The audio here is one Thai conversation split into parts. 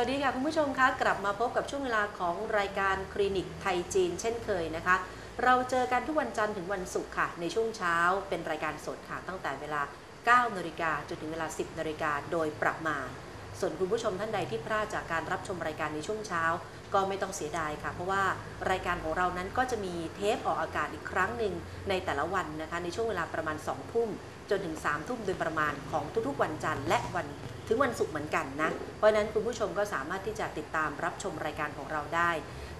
วัสดีค่ะคุณผู้ชมคะกลับมาพบกับช่วงเวลาของรายการคลินิกไทยจีน เช่นเคยนะคะ เราเจอกันทุกวันจันทร์ถึงวันศุกร์ค่ะ ในช่วงเช้าเป็นรายการสดค่ะตั้งแต่เวลา 9นาฬิกาจนถึงเวลา 10นาฬิกาโดยประมาณ ส่วนคุณผู้ชมท่านใดที่พลาดจากการรับชมรายการในช่วงเช้า ก็ไม่ต้องเสียดายค่ะ เพราะว่ารายการของเรานั้นก็จะมีเทปออกอากาศอีกครั้งหนึ่งในแต่ละวันนะคะในช่วงเวลาประมาณ2ทุ่มจนถึง3ทุ่มโดยประมาณของทุกๆวันจันทร์และวัน ถึงวันศุกร์เหมือนกันนะ เพราะนั้นคุณผู้ชมก็สามารถที่จะติดตามรับชมรายการของเราได้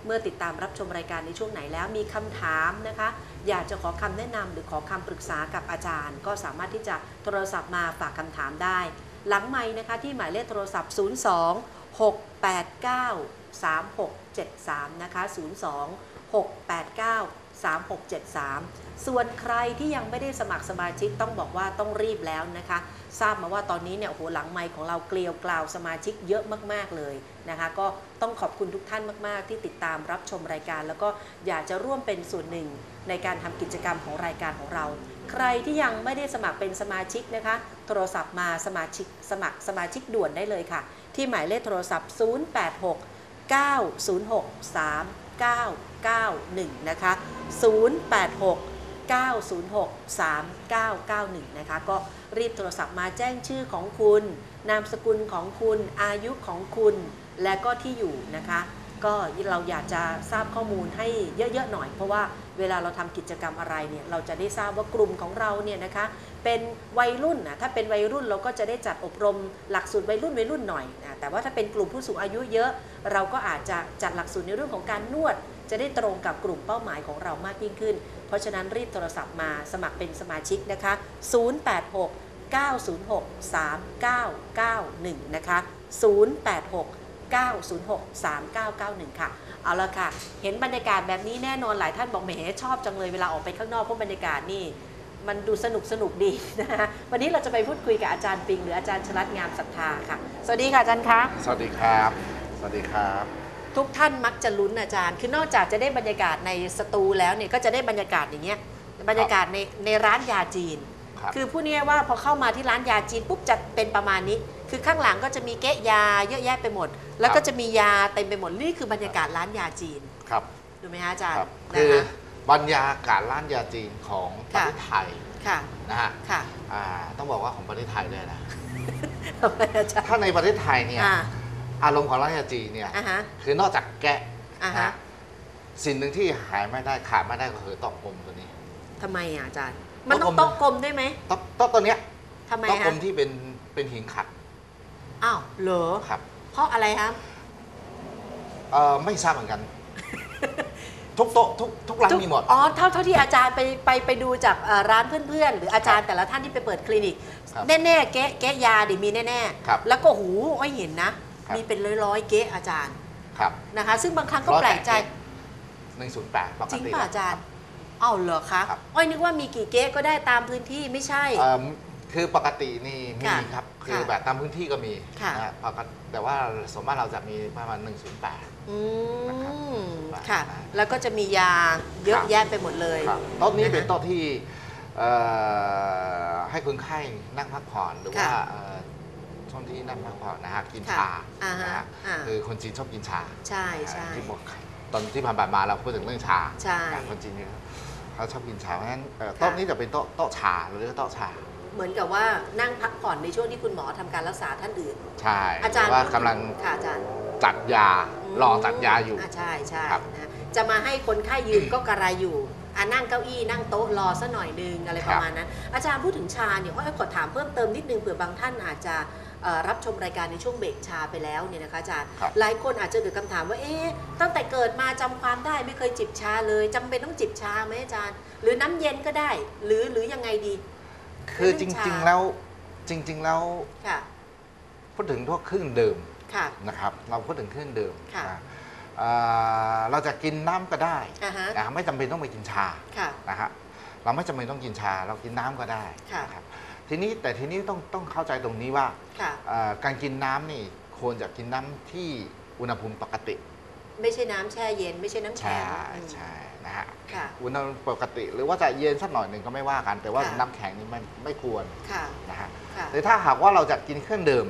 เมื่อติดตามรับชมรายการในช่วงไหนแล้วมีคำถามนะคะ อยากจะขอคำแนะนำหรือขอคำปรึกษากับอาจารย์ ก็สามารถที่จะโทรศัพท์มาฝากคำถามได้ หลังไม้นะคะที่หมายเลขโทรศัพท์ 02 689 3673 นะคะ 02 689 3673 ส่วนใครที่ยังไม่ได้สมัครสมาชิกต้องบอกว่าต้องรีบแล้วนะคะ ทราบมาว่าตอนนี้เนี่ยโหหลังไมค์ของเราเกลียวกล่าวสมาชิกเยอะมากๆเลยนะคะ ก็ต้องขอบคุณทุกท่านมากๆ ที่ติดตามรับชมรายการ แล้วก็อยากจะร่วมเป็นส่วนหนึ่งในการทำกิจกรรมของรายการของเรา ใครที่ยังไม่ได้สมัครเป็นสมาชิกนะคะ โทรศัพท์มาสมาชิกสมัครสมาชิกด่วนได้เลยค่ะ ที่หมายเลขโทรศัพท์ 086 906 3991 นะคะ 086 906 3991 นะคะ ก็รีบโทรศัพท์มาแจ้งชื่อของคุณ นามสกุลของคุณ อายุของคุณ และก็ที่อยู่นะคะ ก็เราอยากจะทราบข้อมูลให้เยอะ ๆ หน่อย เพราะว่าเวลาเราทำกิจกรรมอะไรเนี่ย เราจะได้ทราบว่ากลุ่มของเราเนี่ยนะคะ เป็นวัยรุ่นนะถ้าเป็นวัยรุ่นเราก็จะได้จัดอบรมหลักสูตรวัยรุ่นวัยรุ่นหน่อยนะแต่ว่าถ้าเป็นกลุ่มผู้สูงอายุเยอะ เราก็อาจจะจัดหลักสูตรในเรื่องของการนวด จะได้ตรงกับกลุ่มเป้าหมายของเรามากยิ่งขึ้น เพราะฉะนั้นรีบโทรศัพท์มาสมัครเป็นสมาชิกนะคะ 086 906 3991 นะคะ 086 906 3991 ค่ะ เอาละค่ะ เห็นบรรยากาศแบบนี้แน่นอนหลายท่านบอกแหมชอบจังเลยเวลาออกไปข้างนอกเพราะบรรยากาศนี่มันดูสนุกสนุกดีนะคะวันนี้เราจะไปพูดคุยกับอาจารย์ปิง หรืออาจารย์ชลัดงามศรัทธาค่ะ สวัสดีค่ะอาจารย์คะ สวัสดีครับ สวัสดีครับ ทุกท่านมักจะลุ้นอาจารย์ คือนอกจากจะได้บรรยากาศในสตูแล้วเนี่ยก็จะได้บรรยากาศอย่างเงี้ยบรรยากาศในในร้านยาจีน ครับคือพูดง่ายๆว่าพอเข้ามาที่ร้านยาจีนปุ๊บจะเป็นประมาณนี้ คือข้างหลังก็จะมีเก๊ะยาเยอะแยะไปหมด แล้วก็จะมียาเต็มไปหมดนี่คือบรรยากาศร้านยาจีนครับดูไหมฮะอาจารคย์รับนะคือคะ บรรยากาศร้านยาจีนของประค่ะ เทศไทยค่ะ นะฮะค่ะอ่าต้องบอกว่าของประเทศไทยเลยนะ ทำไมอาจารย์ถ้าในประเทศไทยเนี่ย อ่า อารมณ์ของร้านยาจีนเนี่ยอ่าฮะ คือนอกจากแกะอ่านะฮะฮะสิ่งหนึ่งที่หายไม่ได้ขาดไม่ได้ก็คือโต๊ะกลมตัวนี้ ทำไมอะอาจารย์ มันต้องโต๊ะโต๊ะกลมกลมด้วยไหมโต๊ะโต๊ะตัวเนี้ยทำไมโต๊ะกลฮะมที่เป็นเป็นหินขัดอ้าวเหรอ ครับเพราะอะไรครับ เอ่อไม่ทราบเหมือนกัน ทุกโต๊ะทุกทุกร้านมีหมด อ๋อเท่าเท่าที่อาจารย์ไปไปไปดูจากเอ่อร้านเพื่อนๆ หรืออาจารย์แต่ละท่านที่ไปเปิดคลินิก ครับแน่ๆเก๊ะเก๊ะยาดิมีแน่ครับ ๆ แล้วก็หูอ้อยเห็นนะ ครับ มีเป็นร้อยๆเก๊ะอาจารย์ครับนะคะ ซึ่งบางครั้งก็แปลกใจหนึ่งศูนย์แปดปกจริงติป่ะแล้วอาจารย์เอ้าเหรอคะครับอ้อยนึกว่ามีกี่เก๊ะก็ได้ตามพื้นที่ไม่ใช่ เอิ่มคือปกตินี่มีค่ะครับ คือค่ะแบบตามพื้นที่ก็มีค่ะนะฮะปกติแต่ว่าสมมติเราจะมีประมาณ 108 อืนะครับมค่ะครับแล้วก็จะมียาเยอะครับแยะไปหมดเลย ครับโต๊ะนี้นะคะเป็นโต๊ะที่เอ่อให้คนไข้นั่งพักผ่อนหรือว่าค่ะเอ่อ ช่วงที่นั่งพักผ่อนนะฮะกินค่ะชาอ่าฮะนะฮะอ่าคือคนจีนชอบกินชาใช่ใช่ ที่บอกตอนที่ผ่านๆมาเราพูดถึงเรื่องชาใช่นะคนจีนเนี่ยเขาชอบกินชาเพราะฉะนั้นเอ่อโต๊ะนี้จะเป็นโต๊ะโต๊ะชาหรือเรียกว่าโต๊ะชาเหมือนกับว่านั่งพักผ่อนในช่วงที่คุณหมอทำการรักษาท่านอื่น ใช่อาจารย์หว่ากำลังค่ะอาจารย์จัดยารอจัดยาอยู่ใช่ใช่ครับ นะจะมาให้คนไข้ยืนก็กระไรอยู่อะนั่งเก้าอี้นั่งโต๊ะรอสัหน่อยนึงอะไรคปรับระมาณนั้น อาจารย์พูดถึงชาเนี่ยว่าขอถามเพิ่มเติมนิดนึงเผื่อบางท่านอาจจะเอ่อ รับชมรายการในช่วงเบรกชาไปแล้วเนี่ยนะคะอาจารย์ครับหลายคนอาจจะเกิดคำถามว่าเอ๊ะตั้งแต่เกิดมาจำความได้ไม่เคยจิบชาเลยจำเป็นต้องจิบชาไหมอาจารย์ หรือน้ำเย็นก็ได้ หรือหรือยังไงดี คือจเรื่องชาริง ๆแล้วจริง ๆแล้วค่ะพูดถึงพวกเครื่องดื่มค่ะนะครับ เราพูดถึงเครื่องดื่มค่ะนะเอ่อเราจะกินน้ำก็ได้อ่าฮะนะไม่จำเป็นต้องไปกินชาค่ะนะฮะเราไม่จำเป็นต้องกินชา เรากินน้ำก็ได้ค่ะนะครับ ทีนี้แต่ทีนี้ต้องต้องเข้าใจตรงนี้ว่าค่ะเอ่อการกินน้ำนี่ควรจะกินน้ำที่อุณหภูมิปกติ ไม่ใช่น้ำแช่เย็น ไม่ใช่น้ำใช่แข็งอืมใช่นะฮะค่ะ อุณหภูมิปกติ หรือว่าจะเย็นสักหน่อยหนึ่งก็ไม่ว่ากัน แต่ว่าค่ะ น้ำแข็งนี่ไม่ไม่ควรค่ะ นะฮะ ค่ะ แต่ถ้าหากว่าเราจะกินเครื่องดื่ม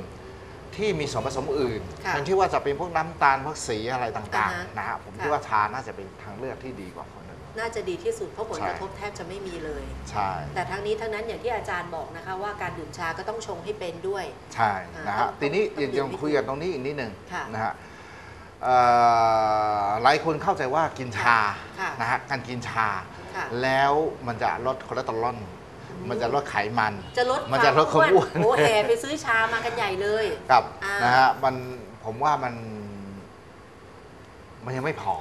ที่มีส่วนผสมอื่นค่ะแทนที่ว่าจะเป็นพวกน้ำตาลพวกสีอะไรต่างอ่าฮะๆนะฮะผมค่ะคิดว่าชาน่าจะเป็นทางเลือกที่ดีกว่าค นอื่นน่าจะดีที่สุดเพราะผลใช่กระทบแทบจะไม่มีเลย ใช่ แต่ทั้งนี้ทั้งนั้นอย่างที่อาจารย์บอกนะคะว่าการดื่มชาก็ต้องชงให้เป็นด้วย ใช่นะต้ฮะองทีนี้ต้องยังดื่มคุยกันตรงนี้อีกนิดหนึ่งค่ะนะฮะเอ่อหลายคนเข้าใจว่ากินชาค่ะนะฮะการกินชาค่ะแล้วมันจะลดคอเลสเตอรอลมันจะลดไขมัน จะลดมันจะลดความอ้วนโอ้แห่ไปซื้อชามากันใหญ่เลยกับอ่านนะฮะมันผมว่ามัน มันยังไม่พอ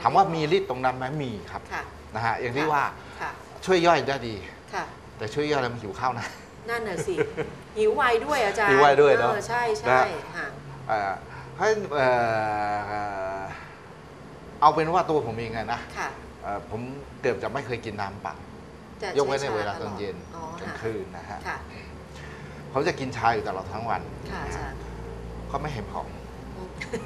ถามว่ามีฤทธิ์ตรงนั้นไหมมีครับค่ะ นะฮะอย่างที่ค่ะว่าค่ะ ช่วยย่อยได้ดี ค่ะ แต่ช่วยย่อยแล้วมันหิวข้าวนะ นั่นน่ะสิ หิวไวด้วยอาจารย์หิวไวด้วยเนอะออใช่ใช่นะ ค่ะ เอ่อให้เอ่อเอาเป็นว่าตัวผมเองอะนะค่ะเอ่อผมเกือบจะไม่เคยกินน้ำเปล่าจะยกเว้นในช้เวลาตตอนเย็นอ๋อกลางค่ะคืนนะฮะค่ะ ผมจะกินชาอยู่ตลอดทั้งวันค่ะอาจารย์ ก็ไม่เห็นผอม อืม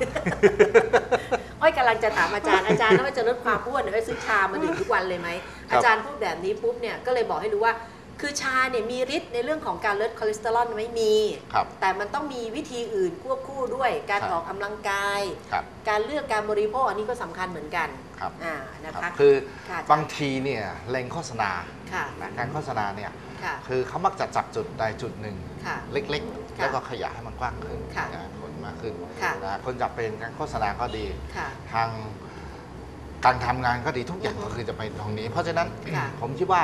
อ้อยกำลังจะถามอาจารย์อาจารย์แล้วว่าจะลดความอ้วนเนี่ยอ้อยซื้อชามาดื่มทุกวันเลยไหมครับอาจารย์พูดแบบนี้ปุ๊บเนี่ยก็เลยบอกให้รู้ว่าคือชาเนี่ยมีฤทธิ์ในเรื่องของการลดคอเลสเตอรอลไม่มีครับแต่มันต้องมีวิธีอื่นควบคู่ด้วย การครับออกกำลังกายครับการเลือกการบริโภคอันนี้ก็สำคัญเหมือนกันครับอ่านะครัคะบคือค่ะบางทีเนี่ยแรงโฆษณาค่ะนะการโฆษณาเนี่ยค่ะคือเขามักจะจับจุดใดจุดหนึ่งค่ะเล็กๆค่ะแล้วก็ขยายให้มันกว้างขึ้นค่ะนะคน มากขึ้นค่ะนะคนจับเป็นการโฆษณาก็ดี ค่ะ ทางการทำงานก็ดีทุกอย่างก็คือจะไปตรงนี้ เพราะฉะนั้นค่ะผมคิดว่า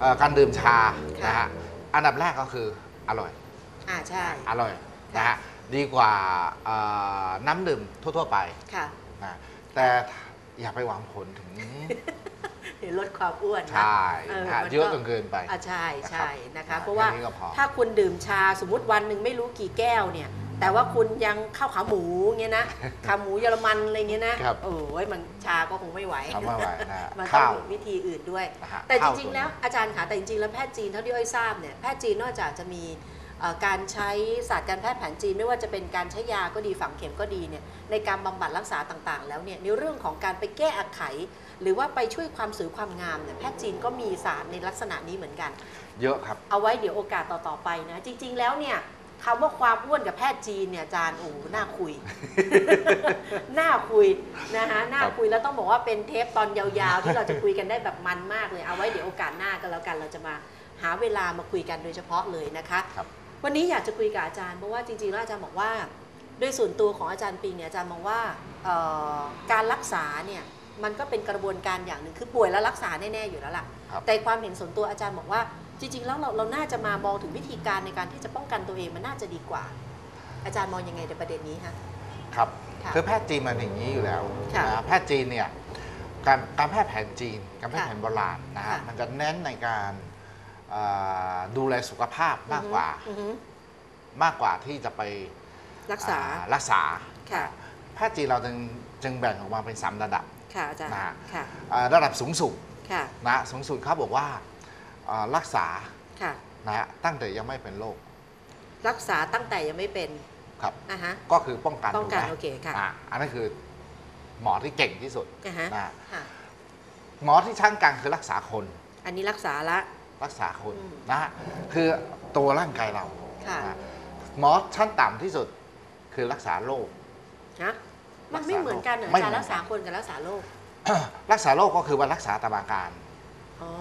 เอ่อการดื่มชาค่ะ นะฮะอันดับแรกก็คืออร่อย อ่าใช่ อร่อยนะฮะดีกว่าเอ่อน้ำดื่มทั่ว ๆ ไปค่ะ นะแต่อย่าไปหวังผลถึง เดี๋ยวลดความอ้วนนะใช่เออนะฮะมันก็เยอะจนเกินไป อ่าใช่ใช่นะนะครัคะ บเพราะว่าแค่นี้ก็พอถ้าคุณดื่มชาสมมติวันหนึ่งไม่รู้กี่แก้วเนี่ย แต่ว่าคุณยังข้าวขาหมูเงี้ยนะขาหมูเยอรมันอะไรเงี้ยนะครับ โอ้ยมันชาก็คงไม่ไหว ทำไม่ไหวนะฮะมันต้อข้างว มีวิธีอื่นด้วยนะฮะแต่จข้าวริงตัวๆแล้วอาจารย์คะแต่จริงๆแล้วแพทย์จีนเท่าที่อ้อยทราบเนี่ยแพทย์จีนนอกจากจะมีเอ่อการใช้ศาสตร์การแพทย์แผนจีนไม่ว่าจะเป็นการใช้ยาก็ดีฝังเข็มก็ดีเนี่ยในการบำบัดรักษาต่างๆ แล้วเนี่ยในเรื่องของการไปแก้อาไข หรือว่าไปช่วยความสวยความงามเนี่ยแพทย์จีนก็มีศาสตร์ในลักษณะนี้เหมือนกัน เยอะครับ เอาไว้เดี๋ยวโอกาสต่อ ๆ ไปนะ จริง ๆ แล้วเนี่ย คำว่าความอ้วนกับแพทย์จีนเนี่ยอาจารย์โอ้โหน่าคุย น่าคุยนะคะน่าครับคุยแล้วต้องบอกว่าเป็นเทปตอนยาวๆ ที่เราจะคุยกันได้แบบมันมากเลยเอาไว้เดี๋ยวโอกาสหน้าก็แล้วกันเราจะมาหาเวลามาคุยกันโดยเฉพาะเลยนะคะครับวันนี้อยากจะคุยกับอาจารย์เพราะว่าจริงๆแล้วอาจารย์บอกว่า โดยส่วนตัวของอาจารย์ปิงเนี่ยอาจารย์มองว่าเอ่อการรักษาเนี่ยมันก็เป็นกระบวนการอย่างหนึ่งคือป่วยแล้วรักษาแน่ๆอยู่แล้วล่ะครับแต่ความเห็นส่วนตัวอาจารย์บอกว่า จริงๆ แล้วเราเราน่าจะมามองถึงวิธีการในการที่จะป้องกันตัวเองมันน่าจะดีกว่า อาจารย์มองยังไงในประเด็นนี้ฮะ ครับค่ะคือแพทย์จีนมันอย่างนี้อยู่แล้วค่ะนะแพทย์จีนเนี่ยการการแพทย์แผนจีน การแพทย์ค่ะแผนโบราณนะฮะค่ะ มันจะเน้นในการเอ่อดูแลสุขภาพมากกว่าอือฮึมากกว่าที่จะไปรักษา อ่รักษา ค่ะ แพทย์จีนเราจึงจึงแบ่งออกมาเป็นสามระดับ ค่ะอาจารย์ นะฮะ ค่ะอ่าระดับสูงสุดค่ะ นะสูงสุดเขาบอกว่า อ่ารักษาค่ะ นะฮะตั้งแต่ยังไม่เป็นโรครักษาตั้งแต่ยังไม่เป็นครับ อะฮะ ก็คือป้องกันป้องกันถูไหมโอเคค่ะ อ่าอันนั้นคือหมอที่เก่งที่สุดอะฮะนะฮะค่ะ หมอที่ช่างกลางคือรักษาคนอันนี้รักษาละ รักษาคนอืมนะฮะคือตัวร่างกายเราค่ะนะหมอชั้นต่ำที่สุดคือรักษาโรคฮะมันไม่เหมือนกันเหรอไม่อาเหมืจารอนย์รักษาคนกับรักษาโรค รักษาโรคก็คือว่ารักษาตามอาการ อ๋อ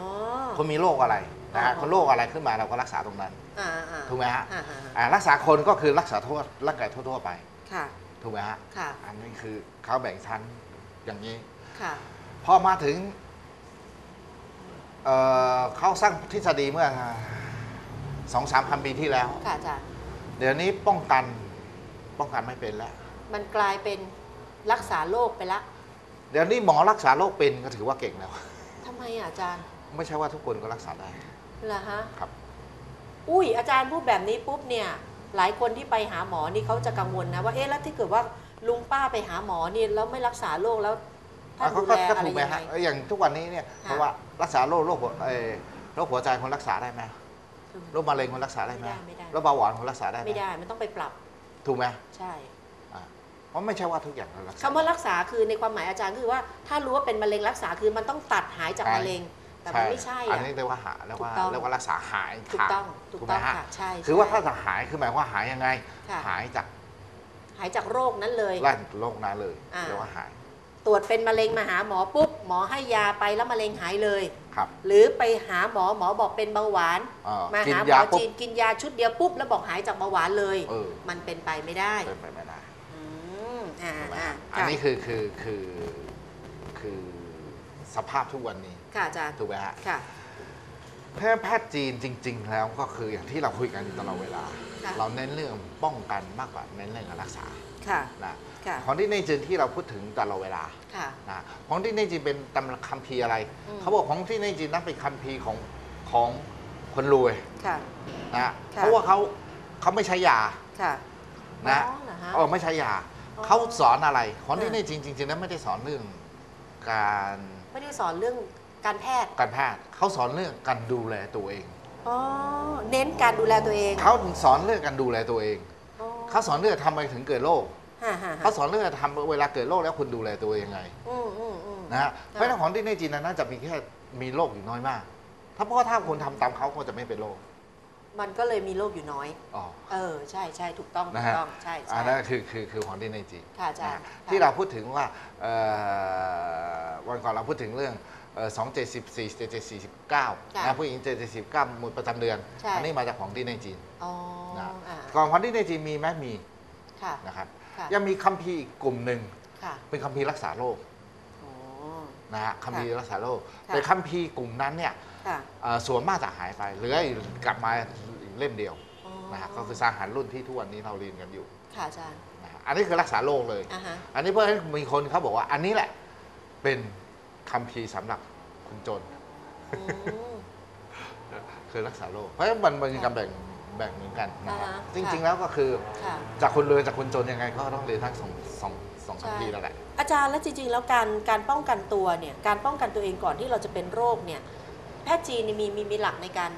คนมีโรคอะไรนะฮะอ๋อ คนโรคอะไรขึ้นมาเราก็รักษาตรงนั้นอ่าอ่าถูกไหมฮะอ่าอ่าอ่ารักษาคนก็คือรักษาทั่วร่างกายทั่วๆไปค่ะถูกไหมฮะค่ะอันนี้คือเขาแบ่งชั้นอย่างนี้ ค่ะ พอมาถึงเอ่อเขาสร้างทฤษฎีเมื่อสองสามพันปีที่แล้ว ค่ะอาจารย์ เดี๋ยวนี้ป้องกันป้องกันไม่เป็นแล้ว มันกลายเป็นรักษาโรคไปละเดี๋ยวนี้หมอรักษาโรคเป็นก็ถือว่าเก่งแล้ว ทำไมอะอาจารย์ ไม่ใช่ว่าทุกคนก็รักษาได้เหรอฮะครับ อุ้ยอาจารย์พูดแบบนี้ปุ๊บเนี่ย หลายคนที่ไปหาหมอนี่เขาจะกังวลนะว่าเอ๊ะแล้วที่เกิดว่าลุงป้าไปหาหมอนี่แล้วไม่รักษาโรคแล้วท่านก็ดูก็แลก็อะไรถูกไหมยังไงฮะเอ้ยอย่างทุกวันนี้เนี่ยเพราะว่ารักษาโรคโรคหัวเอ่อโรคหัวใจคนรักษาได้ไหมโรคมะเร็งคนรักษาได้ไหมไม่ได้ไม่ได้โรคเบาหวานคนรักษาได้ไหมไม่ได้มันต้องไปปรับ ถูกไหมใช่อ่าเพราะไม่ใช่ว่าทุกอย่างเรารักษาคำว่ารักษาคือในความหมายอาจารย์คือว่าถ้ารู้ว่าเป็นมะเร็งรักษาคือมันต้องตัดหายจากใช่มะเร็ง แต่มันไม่ใช่อันอะนี้เรียกว่าหาเรียกว่าถูกต้องเรียกว่ารักษาหายถูกต้องถูกถูกต้ไหมองฮะค่ะใช่คือว่าใช่ถ้าจะหายคือหมายว่าหายยังไงค่ะหายจาก หายจากโรคนั้นเลยไล่โรคนั้นเลยอ่าเรียกว่าหาย ตรวจเป็นมะเร็งมาหาหมอปุ๊บหมอให้ยาไปแล้วมะเร็งหายเลยครับ หรือไปหาหมอหมอบอกเป็นเบาหวานเอ่อมากินหาหมยาอปุ๊บจีนกินยาชุดเดียวปุ๊บแล้วบอกหายจากเบาหวานเลยเออมันเป็นไปไม่ได้เป็นไปไม่ได้อืมอ่าถูกไหมอ่าอันนี้คือคือคือคือ สภาพทุกวันนี้ ค่ะอาจารย์ถูกไหมฮะค่ะ แพทย์แพทย์จีนจริง ๆ แล้วก็คืออย่างที่เราคุยกันอยู่ตลอดเวลา ค่ะ เราเน้นเรื่องป้องกันมากกว่าเน้นเรื่องการรักษาค่ะ นะค่ะ ของที่ในจีนที่เราพูดถึงตลอดเวลาค่ะ นะของที่ในจีนเป็นตำราคัมภีร์อะไร อืม เขาบอกของที่ในจีนนั้นเป็นคัมภีร์ของของคนรวยค่ะ นะค่ะ เพราะว่าเขาเขาไม่ใช้ยาค่ะ นะอ๋อเหรอฮะเออไม่ใช้ยา อ๋อเขาสอนอะไร ของที่ค่ะในจีนจริงๆแล้วไม่ได้สอนเรื่อง การไม่ได้สอนเรื่องการแพทย์การแพทย์เขาสอนเรื่องการดูแลตัวเองอ๋อเน้นการดูแลตัวเองเขาสอนเรื่องการดูแลตัวเองอ๋อเขาสอนเรื่องทำไมถึงเกิดโรคฮ่าฮ่าฮ่าเขาสอนเรื่องทำเวลาเกิดโรคแล้วคุณดูแลตัวเองยังไงอืมอืมอืมนะฮะเพราะฉะนั้นของที่ในจีนนั้นน่าจะมีแค่มีโรคอยู่น้อยมาก ถ้าเพราะว่าถ้าคุณทำตามเขาก็จะไม่เป็นโรค มันก็เลยมีโรคอยู่น้อย อ๋อ เออ ใช่ใช่ถูกต้องถูนะกฮะ ต้องใช่อัใช่ นนั้นคือคือคือของที่ในจีนค่ะอาจารย์นะค่ะที่เราพูดถึงว่าเอ่อวันก่อนเราพูดถึงเรื่องสองเจ็ดสิบสี่เจ็ดเจ็ดสี่สิบเก้าค่ะนะผู้หญิงเจ็ดเจ็ดสิบเก้าหมดประจำเดือน ใช่ อันี้มาจากของที่ในจีนอ๋อนะอ่าก่อนของที่ในจีนมีไหมมีค่ะนะครับ ค่ะยังมีคัมภีร์อีกกลุ่มหนึ่งค่ะเป็นคัมภีร์รักษาโรค อ๋อ นะฮะคัมภีร์รักษาโรคค่ะ แต่คัมภีร์กลุ่มนั้นเนี่ย ค่ะ เอ่อส่วนมากจะหายไปเหลืออยู่กลับมาอีกเล่มเดียวอ๋อนะฮะก็คือสร้างหันรุ่นที่ทุกวันนี้เราเรียนกันอยู่ค่ะอาจารย์นะฮะอันนี้คือรักษาโรคเลย อ่าฮะอันนี้เพื่อให้มีคนเขาบอกว่าอันนี้แหละเป็นคัมภีร์สำหรับคนจน อืม คือรักษาโรคเพราะฉะนั้นมันมันมีการแบ่งแบ่งเหมือนกันนะฮะอ่าฮะจริงๆแล้วก็คือ ค่ะ จากคนรวยจากคนจนยังไงก็ต้องเรียนทั้งสองสองสองคัมภีร์ใช่แล้วแหละ อาจารย์แล้วจริงๆ แล้วการการป้องกันตัวเนี่ยการป้องกันตัวเองก่อนที่เราจะเป็นโรคเนี่ย แพทย์จีนนี่มีมีมีหลักในการ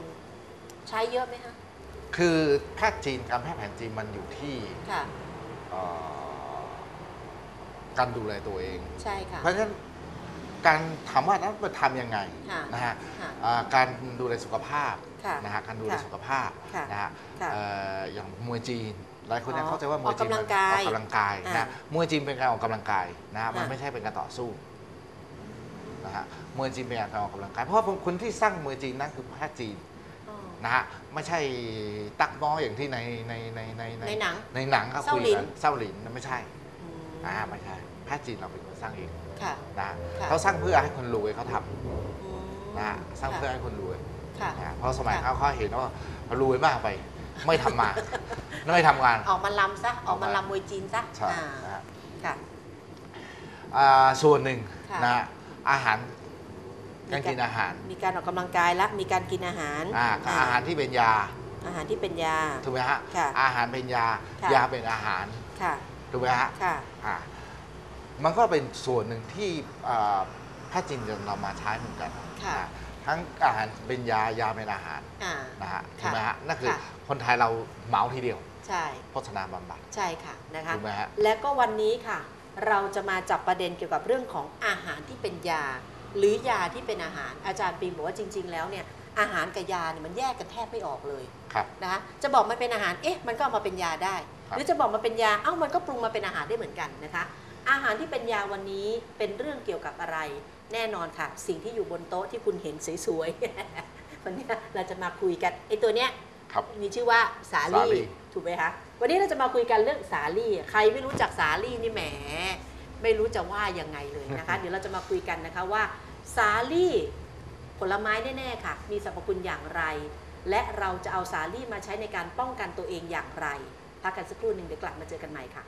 ใช้เยอะไหมคะคือแพทย์จีนการแพทย์แผนจีนมันอยู่ที่ค่ะ เอ่อการดูแลตัวเอง ใช่ค่ะ เพราะฉะนั้นการถามว่านั้นมันทำยังไงค่ะนะฮะค่ะอ่าการดูแลสุขภาพค่ะนะฮะการดูแลค่ะสุขภาพค่ะนะฮะค่ะเอ่ออย่างมวยจีนหลายคนยังอ๋อเข้าใจว่ามวยจีนออกกำลังกายออกกำลังกายอ่านะมวยจีนเป็นการออกกำลังกายนะฮะมันอ่าไม่ใช่เป็นการต่อสู้ นะฮะมวยจีนเป็นการออกกำลังกายเพราะว่าคนที่สร้างมวยจีนนั่นคือแพทย์จีนอ๋อ นะฮะไม่ใช่ตักน้อยอย่างที่ในในในในในหนังในหนังเขาเศร้าคุยหลินกันเศร้าหลินนั่นไม่ใช่อืมอ่าไม่ใช่แพทย์จีนเราเป็นคนสร้างเองค่ะ นะค่ะ เขาสร้างเพื่อให้คนรวยเขาทอืมำนะสร้างเพื่อให้คนรวย ค่ะ นะเพราะสมัยค่ะ เขาเขาเห็นว่ารวยมากไป ไม่ทำมา ไม่ทำงาน ออกมาลำซะ ออกมาลำมวยจีนซะใช่อ่านะฮะค่ะ อ่าส่วนหนึ่งค่ะ นะ อาหารมีการ การกินอาหาร มีการออกกำลังกายและมีการกินอาหารอ่ากับอาหารที่เป็นยา อาหารที่เป็นยาถูกไหมฮะค่ะอาหารเป็นยาค่ะยาเป็นอาหารค่ะถูกไหมฮะค่ะอ่ามันก็เป็นส่วนหนึ่งที่อ่าแพทย์จีนจะนำมาใช้เหมือนกันค่ะนะทั้งอาหารเป็นยายาเป็นอาหารอ่านะฮะค่ะถูกไหมฮะนั่นคือค่ะคนไทยเราเหมาทีเดียว ใช่โภชนาบำบัดใช่ค่ะนะคะถูกไหมฮะและก็วันนี้ค่ะ เราจะมาจับประเด็นเกี่ยวกับเรื่องของอาหารที่เป็นยา หรือยาที่เป็นอาหารอาจารย์ปิงบอกว่าจริง ๆ แล้วเนี่ยอาหารกับยาเนี่ยมันแยกกันแทบไม่ออกเลยครับนะคะจะบอกมันเป็นอาหารเอ๊ะมันก็เอามาเป็นยาได้ครับหรือจะบอกมันเป็นยาเอ้ามันก็ปรุงมาเป็นอาหารได้เหมือนกันนะคะ อาหารที่เป็นยาวันนี้เป็นเรื่องเกี่ยวกับอะไร แน่นอนค่ะ สิ่งที่อยู่บนโต๊ะที่คุณเห็นสวยๆวันนี้เราจะมาคุยกันไอ้ตัวเนี้ยครับมีชื่อว่าสาสาลี่ลี่ ถูกไหมคะวันนี้เราจะมาคุยกันเรื่องสาลี่ ใครไม่รู้จักสาลี่นี่แหม ไม่รู้จะว่ายังไงเลยนะคะ เดี๋ยวเราจะมาคุยกันนะคะว่า สาลี่ผลไม้แน่ๆค่ะ มีสรรพคุณอย่างไร และเราจะเอาสาลี่มาใช้ในการป้องกันตัวเองอย่างไรพักกันสักครู่หนึ่งเดี๋ยวกลับมาเจอกันใหม่ค่ะ